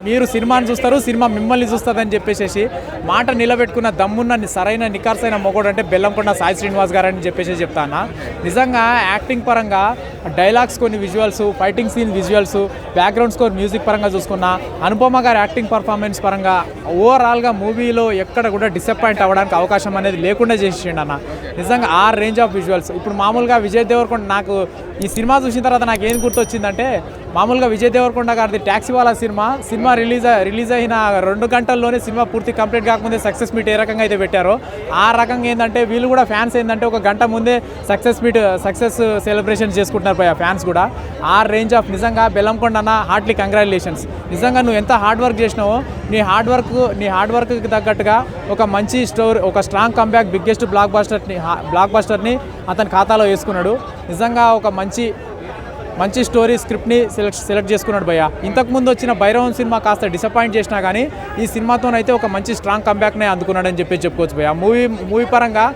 మీరు సినిమాని చూస్తారు సినిమా మిమ్మల్ని చూస్తుందని చెప్పేసి మాట నిలబెట్టుకున్న దమ్మున్న సరైన నికార్సైన మొగోడు అంటే బెల్లంకొండ సాయి శ్రీనివాస్ గారు అని చెప్పేసి చెప్తాను? నిజంగా యాక్టింగ్ పరంగా డైలాగ్స్ కొన్ని visuals fighting scene visuals background score music పరంగా చూసుకున్న అనుపమ గారి యాక్టింగ్ పర్ఫార్మెన్స్ పరంగా ఓవరాల్గా మూవీలో ఎక్కడ కూడా డిసప్పాయింట్ అవ్వడానికి అవకాశం అనేది లేకుండా చేసిండు అన్న. నిజంగా ఆ రేంజ్ ఆఫ్ విజువల్స్ ఇప్పుడు మామూలుగా విజయ్ దేవరకొండ నాకు ఈ సినిమా చూసిన తర్వాత నాకు ఏం గుర్తొచ్చిందంటే మామూలుగా విజయ్ దేవరకొండ గారిది ట్యాక్సీ వాళ్ళ సినిమా సినిమా రిలీజ్ రిలీజ్ అయిన రెండు గంటల్లోనే సినిమా పూర్తి కంప్లీట్ కాకముందే సక్సెస్ మీట్ ఏ రకంగా అయితే పెట్టారో ఆ రకంగా ఏంటంటే వీళ్ళు కూడా ఫ్యాన్స్ ఏంటంటే ఒక గంట ముందే సక్సెస్ మీట్ సక్సెస్ సెలబ్రేషన్ చేసుకుంటున్నారు పోయా ఫ్యాన్స్ కూడా. ఆ రేంజ్ ఆఫ్ నిజంగా బెల్లంకొండ అన్న హార్ట్లీ కంగ్రాచులేషన్స్. నిజంగా నువ్వు ఎంత హార్డ్ వర్క్ చేసినావో నీ హార్డ్ వర్క్ నీ హార్డ్ వర్క్కి తగ్గట్టుగా ఒక మంచి స్టోర్ ఒక స్ట్రాంగ్ కంబ్యాక్ బిగ్గెస్ట్ బ్లాక్ బాస్టర్ని బ్లాక్ బాస్టర్ని అతని ఖాతాలో వేసుకున్నాడు. నిజంగా ఒక మంచి మంచి స్టోరీ స్క్రిప్ట్ని సెలెక్ట్ సెలెక్ట్ చేసుకున్నాడు భయ్య. ఇంతకుముందు వచ్చిన భైరవం సినిమా కాస్త డిసప్పాయింట్ చేసినా కానీ ఈ సినిమాతోనైతే ఒక మంచి స్ట్రాంగ్ కంబ్యాక్నే అందుకున్నాడని చెప్పి చెప్పుకోవచ్చు భయ్య. మూవీ మూవీ పరంగా